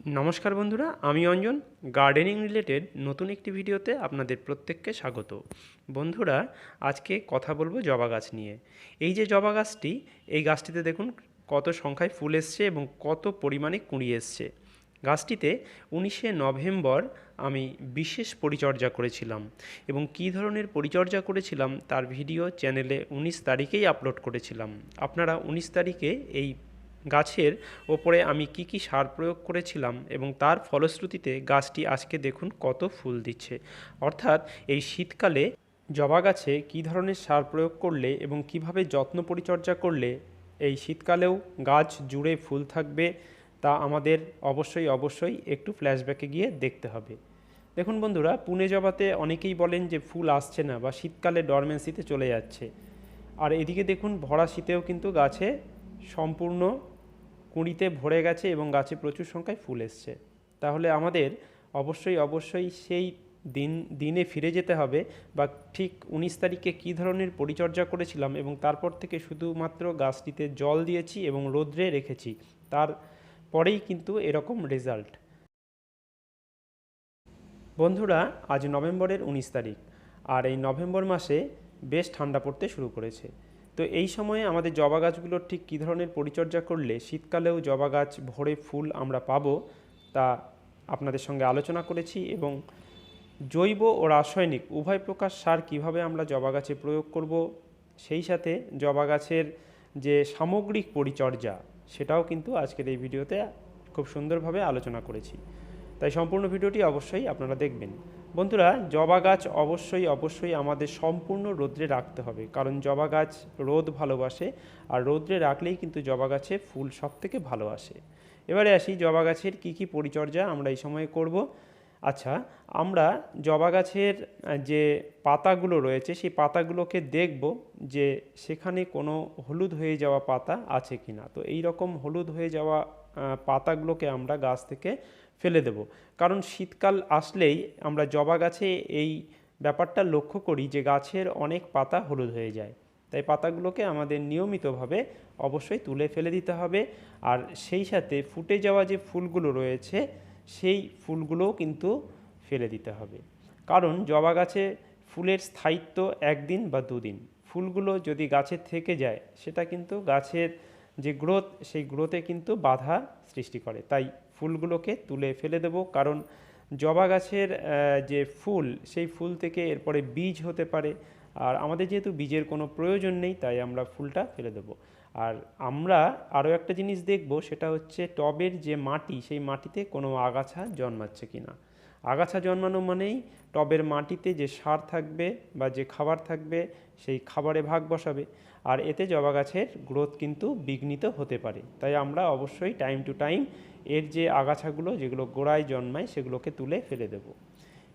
নমস্কার বন্ধুরা, আমি অঞ্জন। গার্ডেনিং রিলেটেড নতুন একটি ভিডিওতে আপনাদের প্রত্যেককে স্বাগত। বন্ধুরা, আজকে কথা বলব জবা গাছ নিয়ে। এই যে জবা গাছটি, এই গাছটিতে দেখুন কত সংখ্যায় ফুল এসছে এবং কত পরিমাণে কুঁড়ি এসছে। গাছটিতে উনিশে নভেম্বর আমি বিশেষ পরিচর্যা করেছিলাম এবং কী ধরনের পরিচর্যা করেছিলাম তার ভিডিও চ্যানেলে উনিশ তারিখেই আপলোড করেছিলাম। আপনারা উনিশ তারিখে এই গাছের ওপরে আমি কি কি সার প্রয়োগ করেছিলাম এবং তার ফলশ্রুতিতে গাছটি আজকে দেখুন কত ফুল দিচ্ছে। অর্থাৎ এই শীতকালে জবা গাছে কী ধরনের সার প্রয়োগ করলে এবং কীভাবে যত্ন পরিচর্যা করলে এই শীতকালেও গাছ জুড়ে ফুল থাকবে তা আমাদের অবশ্যই অবশ্যই একটু ফ্ল্যাশব্যাকে গিয়ে দেখতে হবে। দেখুন বন্ধুরা, পুনে জবাতে অনেকেই বলেন যে ফুল আসছে না বা শীতকালে ডরমেন্সিতে চলে যাচ্ছে। আর এদিকে দেখুন ভরা শীতেও কিন্তু গাছে সম্পূর্ণ কুঁড়িতে ভরে গেছে এবং গাছে প্রচুর সংখ্যায় ফুল এসছে। তাহলে আমাদের অবশ্যই অবশ্যই সেই দিন, দিনে ফিরে যেতে হবে বা ঠিক উনিশ তারিখে কী ধরনের পরিচর্যা করেছিলাম এবং তারপর থেকে শুধুমাত্র গাছটিতে জল দিয়েছি এবং রোদ্রে রেখেছি, তার পরেই কিন্তু এরকম রেজাল্ট বন্ধুরা, আজ নভেম্বরের উনিশ তারিখ, আর এই নভেম্বর মাসে বেশ ঠান্ডা পড়তে শুরু করেছে। তো এই সময়ে আমাদের জবা গাছগুলোর ঠিক কী ধরনের পরিচর্যা করলে শীতকালেও জবা গাছ ভরে ফুল আমরা পাবো তা আপনাদের সঙ্গে আলোচনা করেছি এবং জৈব ও রাসায়নিক উভয় প্রকার সার কীভাবে আমরা জবা গাছে প্রয়োগ করব, সেই সাথে জবা গাছের যে সামগ্রিক পরিচর্যা সেটাও কিন্তু আজকের এই ভিডিওতে খুব সুন্দরভাবে আলোচনা করেছি। তাই সম্পূর্ণ ভিডিওটি অবশ্যই আপনারা দেখবেন। বন্ধুরা, জবা গাছ অবশ্যই অবশ্যই আমাদের সম্পূর্ণ রোদ্রে রাখতে হবে। কারণ জবা গাছ রোদ ভালোবাসে, আর রোদ্রে রাখলেই কিন্তু জবা গাছে ফুল সব থেকে ভালো আসে। এবারে আসি, জবা গাছের কী কী পরিচর্যা আমরা এই সময়ে করব। আচ্ছা আমরা জবা গাছের যে পাতাগুলো রয়েছে, সেই পাতাগুলোকে দেখব যে সেখানে কোনো হলুদ হয়ে যাওয়া পাতা আছে কি না তো এই রকম হলুদ হয়ে যাওয়া পাতাগুলোকে আমরা গাছ থেকে ফেলে দেব। কারণ শীতকাল আসলেই আমরা জবা গাছে এই ব্যাপারটা লক্ষ্য করি যে গাছের অনেক পাতা হলুদ হয়ে যায়। তাই পাতাগুলোকে আমাদের নিয়মিতভাবে অবশ্যই তুলে ফেলে দিতে হবে। আর সেই সাথে ফুটে যাওয়া যে ফুলগুলো রয়েছে, সেই ফুলগুলোও কিন্তু ফেলে দিতে হবে। কারণ জবা গাছে ফুলের স্থায়িত্ব একদিন বা দুদিন। ফুলগুলো যদি গাছে থেকে যায়, সেটা কিন্তু গাছের যে গ্রোথ, সেই গ্রোথে কিন্তু বাধা সৃষ্টি করে। তাই ফুলগুলোকে তুলে ফেলে দেব, কারণ জবা গাছের যে ফুল, সেই ফুল থেকে এরপরে বীজ হতে পারে। আর আমাদের যেহেতু বীজের কোনো প্রয়োজন নেই, তাই আমরা ফুলটা ফেলে দেবো। আর আমরা আরও একটা জিনিস দেখব, সেটা হচ্ছে টবের যে মাটি, সেই মাটিতে কোনো আগাছা জন্মাচ্ছে কি না আগাছা জন্মানো মানেই টবের মাটিতে যে সার থাকবে বা যে খাবার থাকবে, সেই খাবারে ভাগ বসাবে। আর এতে জবা গাছের গ্রোথ কিন্তু বিঘ্নিত হতে পারে। তাই আমরা অবশ্যই টাইম টু টাইম এর যে আগাছাগুলো, যেগুলো গোড়ায় জন্মায়, সেগুলোকে তুলে ফেলে দেব।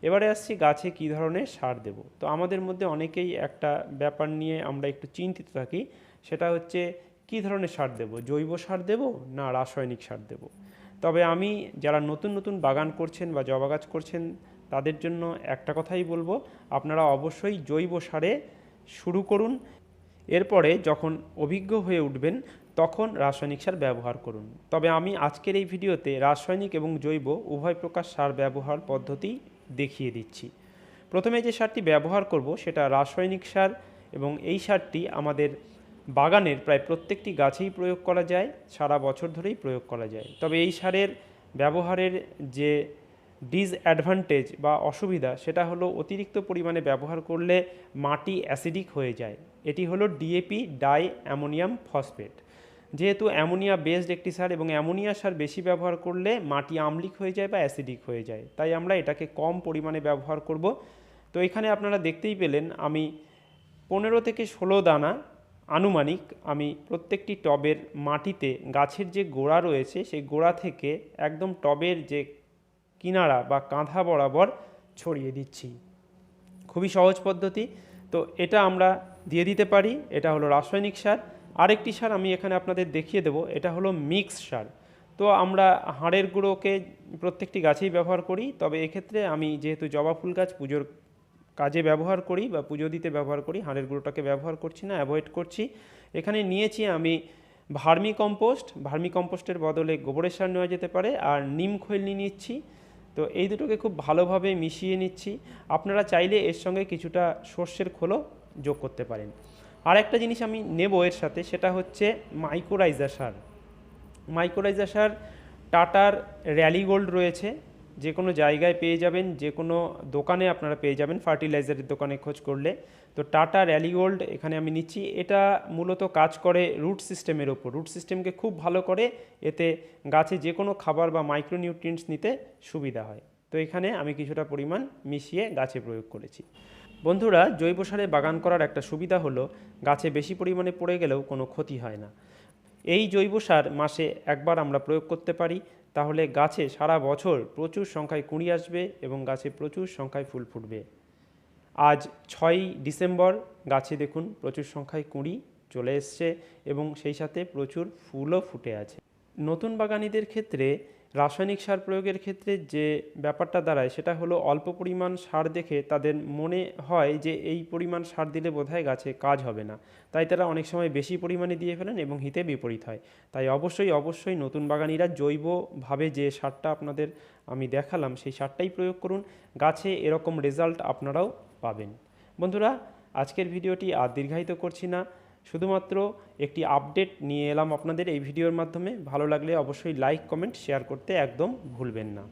এবারে আসছি গাছে কী ধরনের সার দেব। তো আমাদের মধ্যে অনেকেই একটা ব্যাপার নিয়ে আমরা একটু চিন্তিত থাকি, সেটা হচ্ছে কী ধরনের সার দেব? জৈব সার দেব না রাসায়নিক সার দেব? তবে আমি যারা নতুন নতুন বাগান করছেন বা জবা গাছ করছেন, তাদের জন্য একটা কথাই বলব, আপনারা অবশ্যই জৈব সারে শুরু করুন। এরপরে যখন অভিজ্ঞ হয়ে উঠবেন, তখন রাসায়নিক সার ব্যবহার করুন। তবে আমি আজকের এই ভিডিওতে রাসায়নিক এবং জৈব উভয় প্রকার সার ব্যবহার পদ্ধতি দেখিয়ে দিচ্ছি। প্রথমে যে সারটি ব্যবহার করব, সেটা রাসায়নিক সার এবং এই সারটি আমাদের বাগানের প্রায় প্রত্যেকটি গাছেই প্রয়োগ করা যায়, সারা বছর ধরেই প্রয়োগ করা যায়। তবে এই সারের ব্যবহারের যে ডিসঅ্যাডভান্টেজ বা অসুবিধা, সেটা হলো অতিরিক্ত পরিমাণে ব্যবহার করলে মাটি অ্যাসিডিক হয়ে যায়। এটি হলো ডিএপি ডাই অ্যামোনিয়াম ফসফেট যেহেতু অ্যামোনিয়া বেসড একটি সার এবং অ্যামোনিয়া সার বেশি ব্যবহার করলে মাটি আম্লিক হয়ে যায় বা অ্যাসিডিক হয়ে যায়, তাই আমরা এটাকে কম পরিমাণে ব্যবহার করব। তো এখানে আপনারা দেখতেই পেলেন, আমি পনেরো থেকে ষোলো দানা আনুমানিক আমি প্রত্যেকটি টবের মাটিতে গাছের যে গোড়া রয়েছে, সেই গোড়া থেকে একদম টবের যে কিনারা বা কাঁধা বরাবর ছড়িয়ে দিচ্ছি। খুবই সহজ পদ্ধতি। তো এটা আমরা দিয়ে দিতে পারি। এটা হলো রাসায়নিক সার। আরেকটি সার আমি এখানে আপনাদের দেখিয়ে দেবো। এটা হলো মিক্স সার। তো আমরা হাড়ের গুঁড়োকে প্রত্যেকটি গাছেই ব্যবহার করি। তবে এক্ষেত্রে আমি যেহেতু জবা ফুল গাছ পুজোর কাজে ব্যবহার করি বা পুজো দিতে ব্যবহার করি, হাড়ের গুঁড়োটাকে ব্যবহার করছি না অ্যাভয়েড করছি। এখানে নিয়েছি আমি ভার্মি কম্পোস্ট। ভার্মি কম্পোস্টের বদলে গোবরের সার নেওয়া যেতে পারে আর নিম খৈল নিচ্ছি। তো এই দুটোকে খুব ভালোভাবে মিশিয়ে নিচ্ছি। আপনারা চাইলে এর সঙ্গে কিছুটা সর্ষের খোলও যোগ করতে পারেন। আর একটা জিনিস আমি নেব এর সাথে, সেটা হচ্ছে মাইক্রোরাইজার সার। মাইক্রোরাইজার সার টাটার র্যালি গোল্ড রয়েছে। যে কোনো জায়গায় পেয়ে যাবেন, যে কোনো দোকানে আপনারা পেয়ে যাবেন, ফার্টিলাইজারের দোকানে খোঁজ করলে। তো টাটা র্যালি গোল্ড এখানে আমি নিচ্ছি। এটা মূলত কাজ করে রুট সিস্টেমের ওপর। রুট সিস্টেমকে খুব ভালো করে এতে গাছে যে কোনো খাবার বা মাইক্রোনিউট্রিয়েন্টস নিতে সুবিধা হয়। তো এখানে আমি কিছুটা পরিমাণ মিশিয়ে গাছে প্রয়োগ করেছি। বন্ধুরা, জৈব সারে বাগান করার একটা সুবিধা হলো, গাছে বেশি পরিমাণে পড়ে গেলেও কোনো ক্ষতি হয় না। এই জৈব সার মাসে একবার আমরা প্রয়োগ করতে পারি, তাহলে গাছে সারা বছর প্রচুর সংখ্যায় কুঁড়ি আসবে এবং গাছে প্রচুর সংখ্যায় ফুল ফুটবে। আজ ছয়ই ডিসেম্বর, গাছে দেখুন প্রচুর সংখ্যায় কুঁড়ি চলে এসছে এবং সেই সাথে প্রচুর ফুলও ফুটে আছে। নতুন বাগানিদের ক্ষেত্রে রাসায়নিক সার প্রয়োগের ক্ষেত্রে যে ব্যাপারটা দাঁড়ায়, সেটা হলো অল্প পরিমাণ সার দেখে তাদের মনে হয় যে এই পরিমাণ সার দিলে বোধহয় গাছে কাজ হবে না। তাই তারা অনেক সময় বেশি পরিমাণে দিয়ে ফেলেন এবং হিতে বিপরীত হয়। তাই অবশ্যই অবশ্যই নতুন বাগানিরা জৈবভাবে যে সারটা আপনাদের আমি দেখালাম, সেই সারটাই প্রয়োগ করুন। গাছে এরকম রেজাল্ট আপনারাও পাবেন। বন্ধুরা, আজকের ভিডিওটি আর দীর্ঘায়িত করছি না। শুধুমাত্র একটি আপডেট নিয়ে এলাম আপনাদের এই ভিডিওর মাধ্যমে। ভালো লাগলে অবশ্যই লাইক কমেন্ট শেয়ার করতে একদম ভুলবেন না।